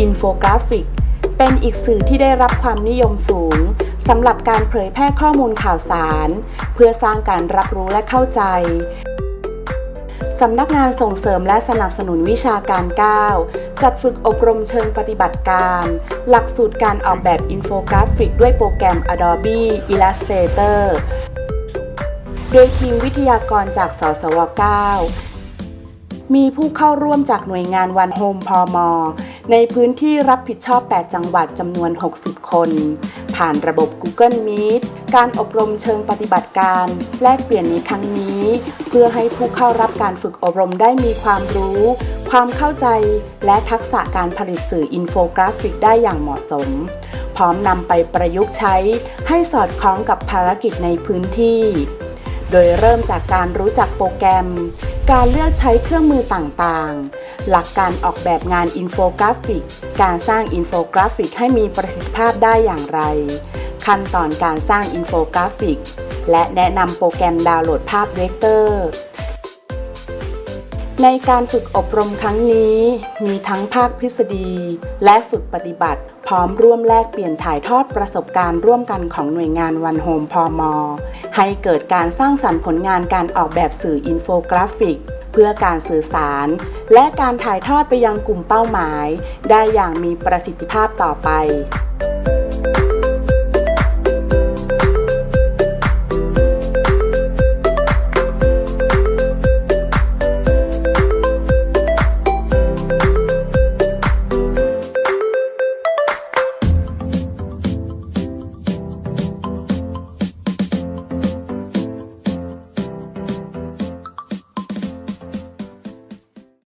อินโฟกราฟิก เป็นอีกสื่อที่ได้รับความนิยมสูงสำหรับการเผยแพร่ข้อมูลข่าวสาร เพื่อสร้างการรับรู้และเข้าใจสำนักงานส่งเสริมและสนับสนุนวิชาการ 9 จัดฝึกอบรมเชิงปฏิบัติการ หลักสูตรการออกแบบอินโฟกราฟิก ด้วยโปรแกรม Adobe Illustrator โดยทีมวิทยากรจากสสว 9 มีผู้เข้าร่วมจากหน่วยงานวันโฮมพอมอ ในพื้นที่รับผิดชอบ 8 จังหวัดจำนวน 60 คน ผ่านระบบ Google Meet การอบรมเชิงปฏิบัติการ แลกเปลี่ยนในครั้งนี้ เพื่อให้ผู้เข้ารับการฝึกอบรมได้มีความรู้ ความเข้าใจ และทักษะการผลิตสื่ออินโฟกราฟิกได้อย่างเหมาะสม พร้อมนำไปประยุกต์ใช้ ให้สอดคล้องกับภารกิจในพื้นที่ โดยเริ่มจากการรู้จักโปรแกรม การเลือกใช้เครื่องมือต่างๆ หลักการออกแบบงานอินโฟกราฟิก การสร้างอินโฟกราฟิกให้มีประสิทธิภาพได้อย่างไร ขั้นตอนการสร้างอินโฟกราฟิก และแนะนำโปรแกรมดาวน์โหลดภาพเวกเตอร์ในการฝึกอบรมครั้งนี้ มีทั้งภาคทฤษฎี และฝึกปฏิบัติ พร้อมร่วมแลกเปลี่ยนถ่ายทอดประสบการณ์ร่วมกันของหน่วยงานวันโฮมพอมอให้เกิดการสร้างสรรค์ผลงานการออกแบบสื่ออินโฟกราฟิก พื่อการสื่อสาร และการถ่ายทอดไปยังกลุ่มเป้าหมาย ได้อย่างมีประสิทธิภาพต่อไป